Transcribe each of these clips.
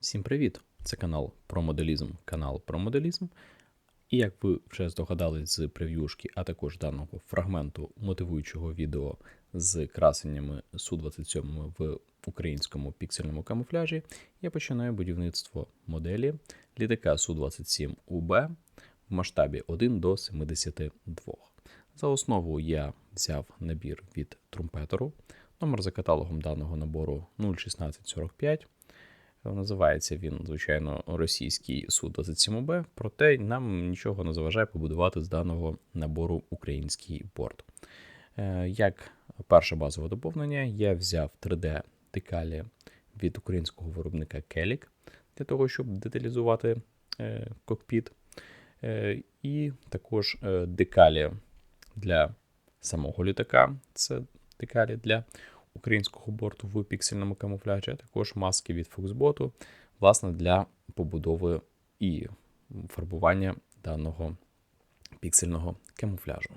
Всім привіт! Це канал про моделізм, канал про моделізм. І як ви вже здогадались з прев'юшки, а також даного фрагменту мотивуючого відео з красеннями Су-27 в українському піксельному камуфляжі, я починаю будівництво моделі літака Су-27УБ в масштабі 1 до 72. За основу я взяв набір від трумпетеру, номер за каталогом даного набору 01645. Називається він, звичайно, російський Су-27Б, проте нам нічого не заважає побудувати з даного набору український борт. Е, Як перше базове доповнення, я взяв 3D-декалі від українського виробника Келік для того, щоб деталізувати е, кокпіт. Е, І також е, декалі для самого літака. Це декалі для українського борту в піксельному камуфляжі, а також маски від Foxbot, власне, для побудови і фарбування даного піксельного камуфляжу.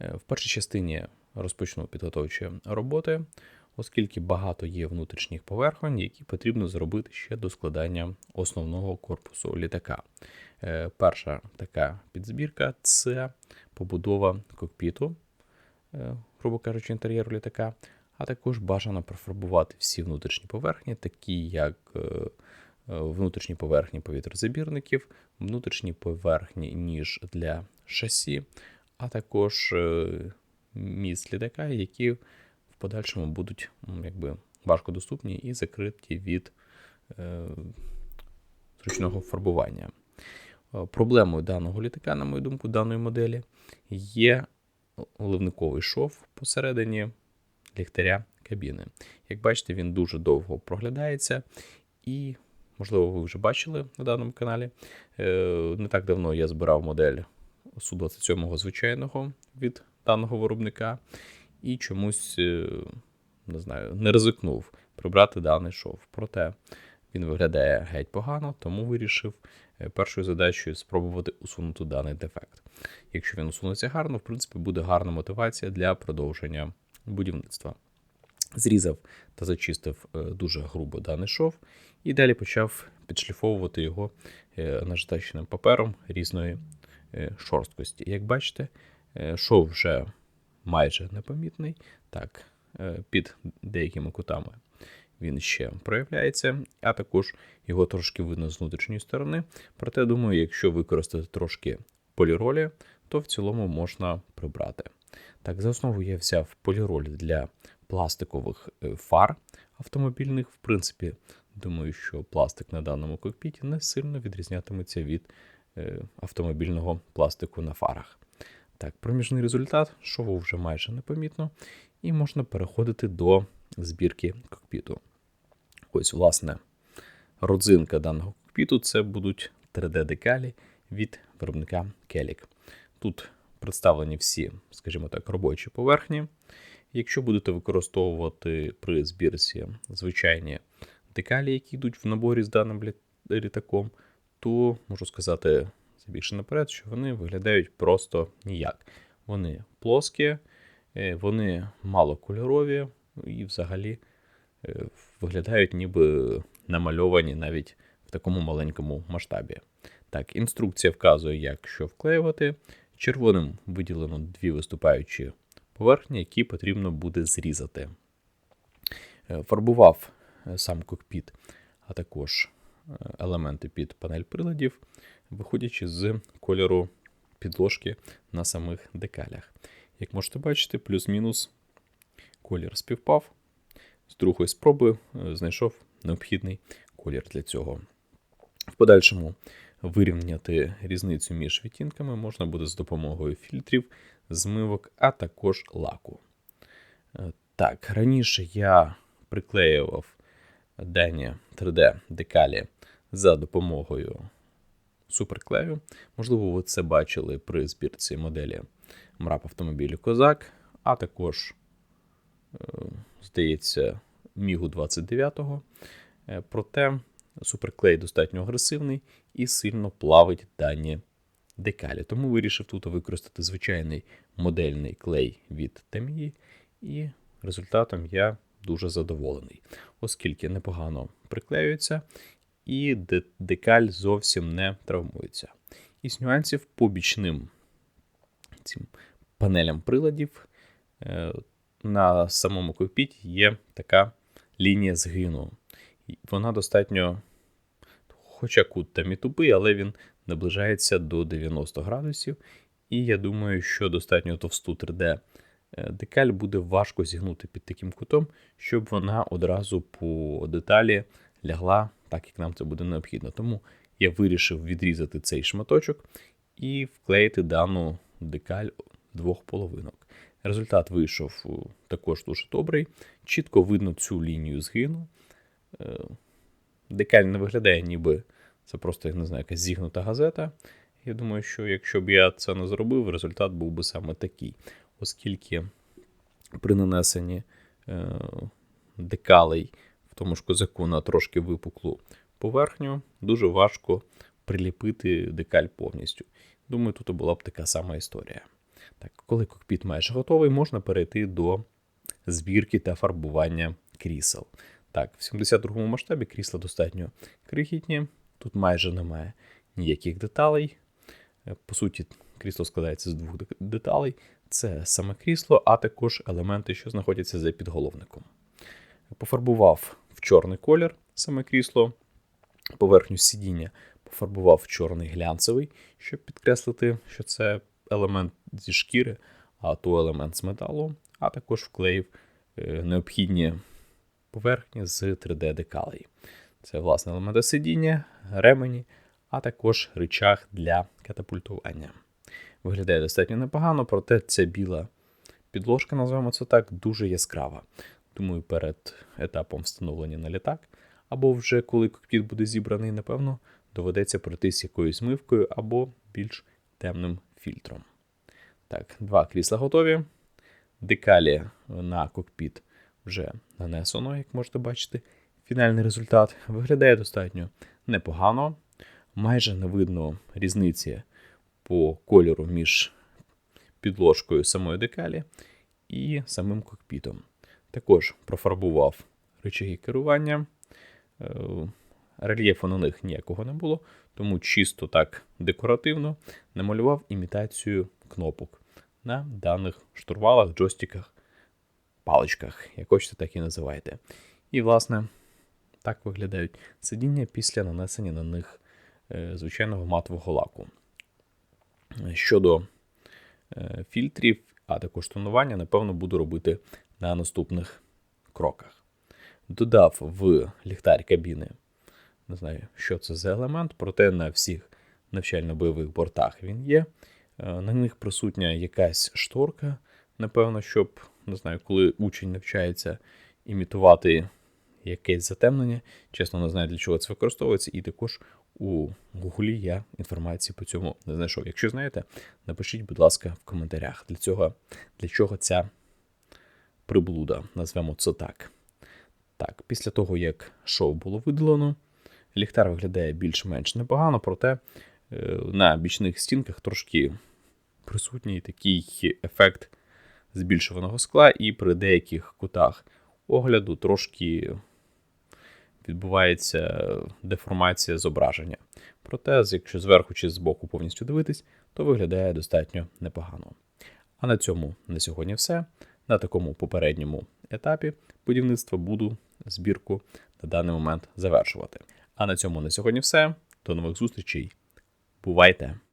Е, В першій частині розпочну підготовчі роботи, оскільки багато є внутрішніх поверхонь, які потрібно зробити ще до складання основного корпусу літака. Е, Перша така підзбірка це побудова кокпіту, е, грубо кажучи, інтер'єру літака, а також бажано профарбувати всі внутрішні поверхні, такі як е, е, внутрішні поверхні повітрозабірників, внутрішні поверхні ніж для шасі, а також е, міст літака, які в подальшому будуть якби важкодоступні і закриті від зручного фарбування. Проблемою даного літака, на мою думку, даної моделі є оливниковий шов посередині ліхтаря кабіни. Як бачите, він дуже довго проглядається, і, можливо, ви вже бачили на даному каналі. е, Не так давно я збирав модель Су-27 звичайного від даного виробника, і чомусь е, не знаю, не ризикнув прибрати даний шов. Проте він виглядає геть погано, тому вирішив е, першою задачею спробувати усунути даний дефект. Якщо він усунеться гарно, в принципі, буде гарна мотивація для продовження будівництва. Зрізав та зачистив е, дуже грубо даний шов, і далі почав підшліфовувати його е, наждачним папером різної е, шорсткості. Як бачите, шов вже майже непомітний, так, під деякими кутами він ще проявляється, а також його трошки видно з внутрішньої сторони. Проте, думаю, якщо використати трошки поліролі, то в цілому можна прибрати. Так, за основу я взяв поліроль для пластикових е, фар автомобільних. В принципі, думаю, що пластик на даному кокпіті не сильно відрізнятиметься від е, автомобільного пластику на фарах. Так, проміжний результат шову вже майже непомітно, і можна переходити до збірки кокпіту. Ось, власне, родзинка даного кокпіту це будуть 3D-декалі від виробника Келік. Тут представлені всі, скажімо так, робочі поверхні. Якщо будете використовувати при збірці звичайні декалі, які йдуть в наборі з даним літаком, то можу сказати більше наперед, що вони виглядають просто ніяк. Вони плоскі, е, вони малокольорові і взагалі е, виглядають ніби намальовані навіть в такому маленькому масштабі. Так, інструкція вказує, як що вклеювати. Червоним виділено дві виступаючі поверхні, які потрібно буде зрізати. Е, Фарбував е, сам кокпіт, а також е, елементи під панель приладів, виходячи з кольору підложки на самих декалях. Як можете бачити, плюс-мінус колір співпав. З другої спроби знайшов необхідний колір для цього. В подальшому вирівняти різницю між відтінками можна буде з допомогою фільтрів, змивок, а також лаку. Е, Так, раніше я приклеював дані 3D декалі за допомогою суперклею. Можливо, ви це бачили при збірці моделі мрап автомобілю Козак, а також, е, здається, Мігу 29. Е, Проте суперклей достатньо агресивний і сильно плавить дані декалі. Тому вирішив тут використати звичайний модельний клей від Tamiya, і результатом я дуже задоволений, оскільки непогано приклеюється і декаль зовсім не травмується. Із нюансів по бічним цим панелям приладів е, на самому кокпіті є така лінія згину. Вона достатньо, хоча кут там і тупий, але він наближається до 90 градусів. І я думаю, що достатньо товсту 3D е, декаль буде важко зігнути під таким кутом, щоб вона одразу по деталі лягла так, як нам це буде необхідно. Тому я вирішив відрізати цей шматочок і вклеїти дану декаль двох половинок. Результат вийшов також дуже добрий. Чітко видно цю лінію згину. Е, Декаль не виглядає, ніби це просто, я не знаю, якась зігнута газета. Я думаю, що якщо б я це не зробив, результат був би саме такий, оскільки при нанесенні е, декалей в тому ж козаку на трошки випуклу поверхню, дуже важко приліпити декаль повністю. Думаю, тут була б така сама історія. Так, коли кокпіт майже готовий, можна перейти до збірки та фарбування крісел. Так, в 72-му масштабі крісла достатньо крихітні, тут майже немає ніяких деталей. Е, По суті, крісло складається з двох деталей: це саме крісло, а також елементи, що знаходяться за підголовником. Пофарбував в чорний колір саме крісло, поверхню сидіння пофарбував в чорний глянцевий, щоб підкреслити, що це елемент зі шкіри, а то елемент з металу, а також вклеїв е, необхідні поверхні з 3D-декалей. Це, власне, елементи сидіння, ремені, а також рычаг для катапультування. Виглядає достатньо непогано, проте ця біла підложка, називаємо це так, дуже яскрава. Думаю, перед етапом встановлення на літак, або вже коли кокпіт буде зібраний, напевно, доведеться пройтись якоюсь мивкою або більш темним фільтром. Так, два крісла готові. Декалі на кокпіт вже нанесено, як можете бачити. Фінальний результат виглядає достатньо непогано. Майже не видно різниці по кольору між підложкою самої декалі і самим кокпітом. Також профарбував рычаги керування. Е, Рельєфу на них ніякого не було, тому чисто так декоративно намалював імітацію кнопок на даних штурвалах, джойстиках, паличках, як хочете, так і називайте. І, власне, так виглядають сидіння після нанесення на них е, звичайного матового лаку. Щодо е, фільтрів, а також тонування, напевно, буду робити на наступних кроках. Додав в ліхтар кабіни, не знаю, що це за елемент, проте на всіх навчально-бойових бортах він є. Е, На них присутня якась шторка, напевно, щоб, не знаю, коли учень навчається імітувати якесь затемнення. Чесно, не знаю, для чого це використовується, і також у Гуглі я інформації по цьому не знайшов. Якщо знаєте, напишіть, будь ласка, в коментарях, для цього, для чого ця приблуда, назвемо це так. Так, після того, як шоу було видалено, ліхтар виглядає більш-менш непогано, проте е, на бічних стінках трошки присутній такий ефект збільшуваного скла, і при деяких кутах огляду трошки відбувається деформація зображення. Проте, якщо зверху чи збоку повністю дивитись, то виглядає достатньо непогано. А на цьому на сьогодні все. На такому попередньому етапі будівництва буду збірку на даний момент завершувати. А на цьому на сьогодні все. До нових зустрічей. Бувайте!